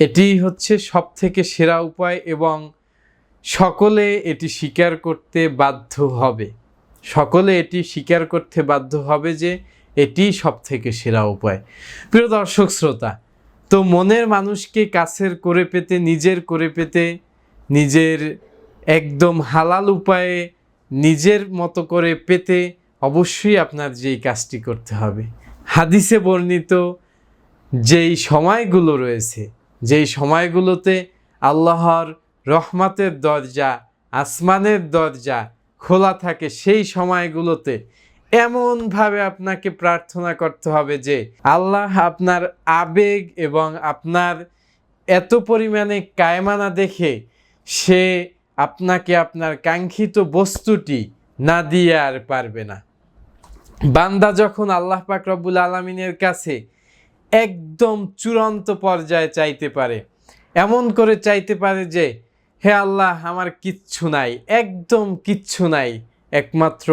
এটি হচ্ছে সব থেকে সেরা উপায় এবং সকলে এটি স্বীকার করতে বাধ্য হবে। সকলে এটি স্বীকার করতে বাধ্য হবে যে এটি সব থেকে সেরা উপায়। প্রিয় দর্শক, শ্রোতা, তো মনের মানুষকে কাছের করে পেতে, নিজের করে পেতে, নিজের একদম হালাল উপায়ে নিজের মতো করে পেতে অবশ্যই আপনার যেই কাজটি করতে হবে। হাদিসে বর্ণিত যেই সময়গুলো রয়েছে যেই সময়গুলোতে আল্লাহর রহমতের দরজা, আসমানের দরজা খোলা থাকে, সেই সময়গুলোতে এমনভাবে আপনাকে প্রার্থনা করতে হবে যে আল্লাহ আপনার আবেগ এবং আপনার এত পরিমাণে কায়মানা দেখে সে আপনাকে আপনার কাঙ্ক্ষিত বস্তুটি না দিয়ে আর পারবে না। বান্দা যখন আল্লাহ পাক রব্বুল আলমিনের কাছে একদম চূড়ান্ত পর্যায়ে চাইতে পারে। এমন করে চাইতে পারে যে, হে আল্লাহ, আমার কিচ্ছু নাই, একদম কিচ্ছু নাই। একমাত্র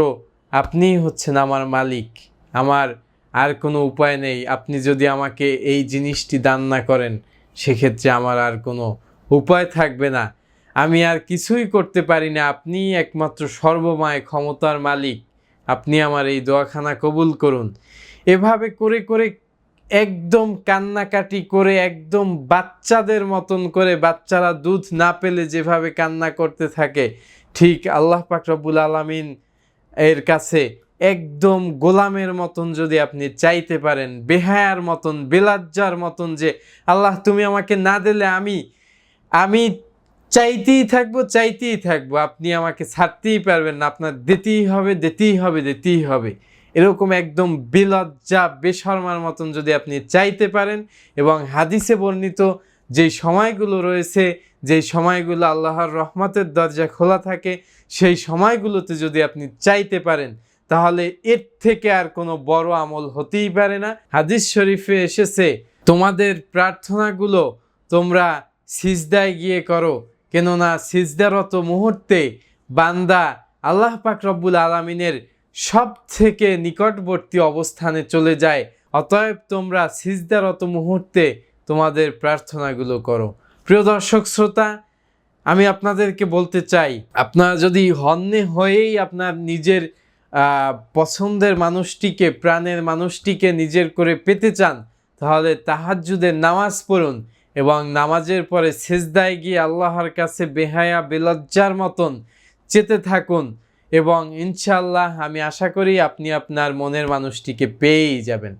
আপনিই হচ্ছেন আমার মালিক। আমার আর কোনো উপায় নেই। আপনি যদি আমাকে এই জিনিসটি দান না করেন, সেক্ষেত্রে আমার আর কোনো উপায় থাকবে না। আমি আর কিছুই করতে পারি না। আপনিই একমাত্র সর্বময় ক্ষমতার মালিক। আপনি আমার এই দোয়াখানা কবুল করুন। এভাবে করে করে একদম কান্নাকাটি করে, একদম বাচ্চাদের মতন করে বাচ্চারা দুধ না পেলে যেভাবে কান্না করতে থাকে, ঠিক আল্লাহ পাক রব্বুল আলমিন এর কাছে একদম গোলামের মতন যদি আপনি চাইতে পারেন, বেহায়ার মতন, বেলাজ্জার মতন যে, আল্লাহ তুমি আমাকে না দিলে আমি আমি চাইতেই থাকব চাইতেই থাকব। আপনি আমাকে ছাড়তেই পারবেন না, আপনার দিতেই হবে দিতেই হবে দিতেই হবে। এরকম একদম বিলজ্জা, বেশর্মার মতন যদি আপনি চাইতে পারেন এবং হাদিসে বর্ণিত যেই সময়গুলো রয়েছে যেই সময়গুলো আল্লাহর রহমতের দরজা খোলা থাকে, সেই সময়গুলোতে যদি আপনি চাইতে পারেন, তাহলে এর থেকে আর কোনো বড় আমল হতেই পারে না। হাদিস শরীফে এসেছে, তোমাদের প্রার্থনাগুলো তোমরা সিজদায় গিয়ে করো, কেননা সিজদারত মুহূর্তে বান্দা আল্লাহ পাক রব্বুল আলমিনের সব থেকে নিকটবর্তী অবস্থানে চলে যায়। অতএব তোমরা সিজদারত মুহূর্তে তোমাদের প্রার্থনাগুলো করো। প্রিয় দর্শক শ্রোতা, আমি আপনাদেরকে বলতে চাই, আপনারা যদি হন্যে হয়েই আপনার নিজের পছন্দের মানুষটিকে, প্রাণের মানুষটিকে নিজের করে পেতে চান, তাহলে তাহাজ্জুদের নামাজ পড়ুন এবং নামাজের পরে সেজদায় গিয়ে আল্লাহর কাছে বেহায়া, বেলজ্জার মতন চেতে থাকুন। এবং ইনশাল্লাহ আমি আশা করি আপনি আপনার মনের মানুষটিকে পেয়েই যাবেন।